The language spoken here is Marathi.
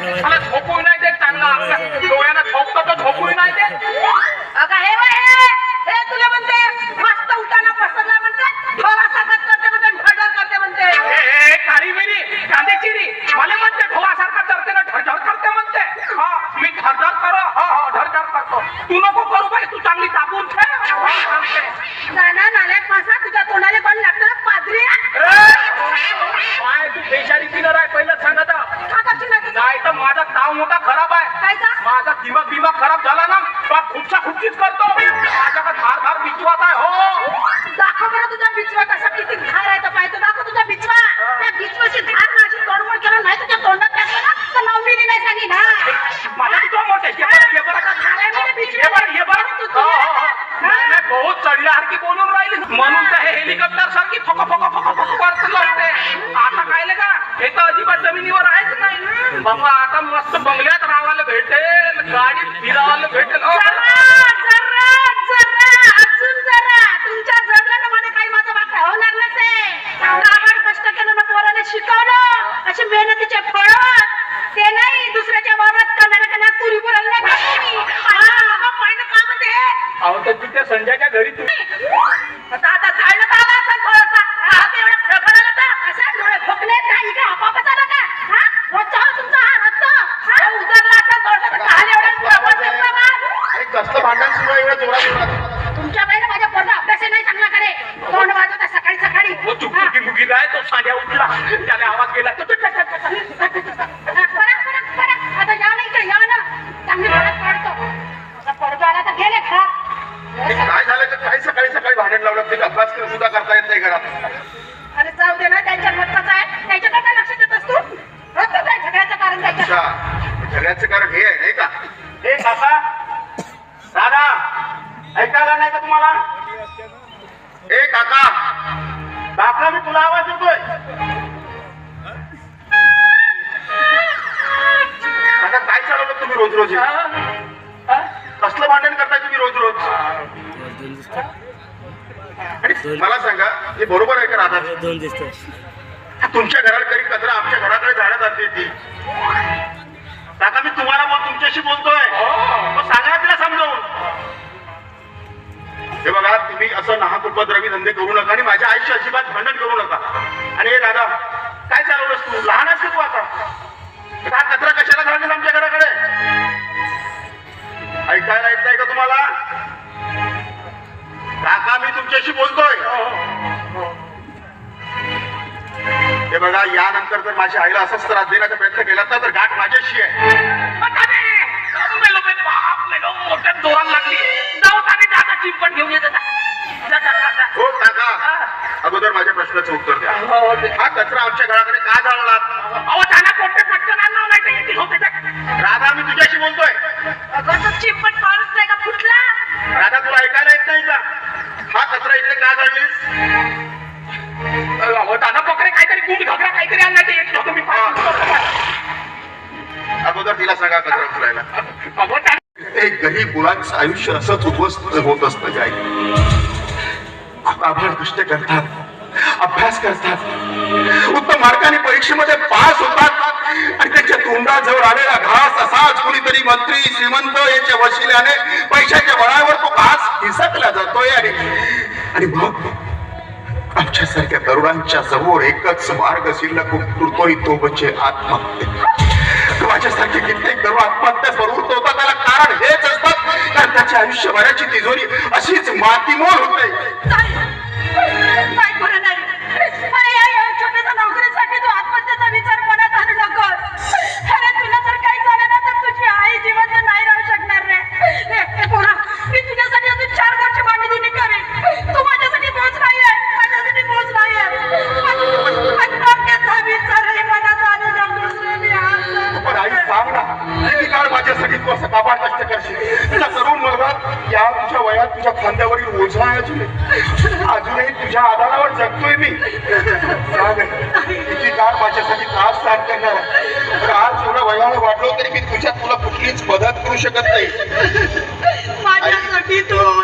मला झोपू नाही देत चांगला. आपल्या डोळ्यानं झोपतो तो झोपू नाही देत. अगं हे हे हे तुला म्हणते मस्त उठाना पसरला म्हणते सारखं करते म्हणते ढडढड करते म्हणते. ए, ए, काळी मिरी कांदे चिरी मला म्हणते ढोळासारखा करते ना ढरढर करते म्हणते. हा मी ढरढर करो हो हो ढरढर करतो. तू नको मोठा खराब आहे? माझा दिमाग बिमाग खराब झाला ना तो खुपच्या खुपचीच करतो. माझ्याकडे धार धार विश्वास आहे हो. दाखव बरं तुझा बिचवा कसा किती धार आहे तर पाहिजे दाखव तुझा बिचवा त्या बिचवाची धार माझी तोडमोड केलं नाही तुझ्या तोंडात टाकलं ना तर नवमीने नाही सांगी ना मला तुझं मोठे ये बरं, ये बरं का? ये बरं, ये बरं. हो, हो, हो. नाही, नाही, बहुत चढल्यासारखी बोलून राहिली म्हणून तर हे हेलिकॉप्टर सारखी फक फक फक फक करत लागते आता कायले का हे तर अजिबात जमिनीवर आहेच नाही बाबा आता मस्त बंगल्यात राहायला भेटेल गाडीत फिरायला भेटेल हो. जरा जरा जरा अजून जरा तुमच्या जडल्यानं काही माझं वाक होणार नसे रावण कष्ट केलं शिकवलं. असे मेहनतीचे फळ. ते नाही दुसऱ्याच्या वावरात करणाऱ्या का नागपुरी बोलायला नाही पाहिजे मी. मग पाहिलं का म्हणते अहो तर तिथे संजयच्या घरी तू आता आता का आला असेल थोडासा? हा ते एवढा आला का असं डोळे फुकले का? इकडे आपापच आला का? हा? रोजचा हा तुमचा? हा रोजचा. हा उतरला असेल थोडासा तर काल एवढा प्रकार दिसला का? आणि कसलं भांडण सुरू आहे एवढ्या जोरात जोरात तुमच्या बाईला माझ्या पोरगा अभ्यास नाही चांगला करे तोंड वाजवता सकाळी सकाळी हो तू हा. साध्या उठला त्याने आवाज हा, परत. आता या ना इकडे, या ना. चांगली काढतो. आता पोरगा आला तर गेले घरात. हे काय झालं? तर काही सकाळी सकाळी भांडण लावलं? ते अभ्यास सुद्धा करता येत नाही घरात. अरे जाऊ दे ना त्यांच्या रोजचाच आहे. त्याच्याकडे काय लक्ष देतोस तू रोजच आहे झगड्याचं कारण त्याच्या? झगड्याचं कारण हे आहे नाही का? ए काका. दादा ऐकायला नाही का तुम्हाला? ए काका. काका मी तुला आवाज देतोय. आता काय चालवलं तुम्ही रोज रोज कसलं भांडण करताय तुम्ही रोज रोज? आणि मला सांगा हे बरोबर आहे का राधा? दोन दिसत तुमच्या घराकडे कचरा आमच्या घराकडे झाडं जाते ती. काका मी तुम्हाला बोल तुमच्याशी बोलतोय. हे बघा तुम्ही असं नाहक उपद्रवी धंदे करू नका आणि माझ्या आईशी अजिबात भांडण करू नका. आणि हे दादा काय चालवलंस तू? लहान असते तू आता? हा कचरा कशाला झाडलीस आमच्या घराकडे? ऐकायला येत नाही का तुम्हाला? काका मी तुमच्याशी बोलतोय. हे बघा यानंतर जर माझ्या आईला असाच त्रास देण्याचा प्रयत्न केला तर गाठ माझ्याशी आहे. मोठ्या जोराला लागली. चिंपट घेऊन येत हो काका. अगोदर माझ्या प्रश्नाचं उत्तर द्या. हा कचरा आमच्या घराकडे का अहो त्यांना कोणते पटकन नाही ते. राधा मी तुझ्याशी बोलतोय. अगं तो चिपट माणूस नाही का फुटला राधा तुला ऐकायला येत नाही का? हा कचरा इकडे का जाळलीस? अहो दादा पकडे काहीतरी गुंड घाबरा काहीतरी आणणार ते. येत नव्हतं मी अगोदर तिला सांगा कचरा उचलायला. एक गरीब मुलांचं आयुष्य असंच उद्ध्वस्त होत असतं काय आभार दुष्ट करतात अभ्यास करतात. उत्तम मार्गाने परीक्षेमध्ये पास होतात आणि त्यांच्या तोंडाजवळ आलेला घास असाच कुणीतरी मंत्री श्रीमंत याच्या वशिल्याने पैशाच्या बळावर तो घास हिसकला जातोय आणि आणि मग आमच्यासारख्या तरुणांच्या समोर एकच मार्ग शिल्लक उरतोय तो म्हणजे आत्महत्या. माझ्यासारखे कित्येक आयुष्यभराची तिजोरी अशीच मातीमोल होते. मी तुझ्या तुला कुठलीच मदत करू शकत नाही. माझ्यासाठी तू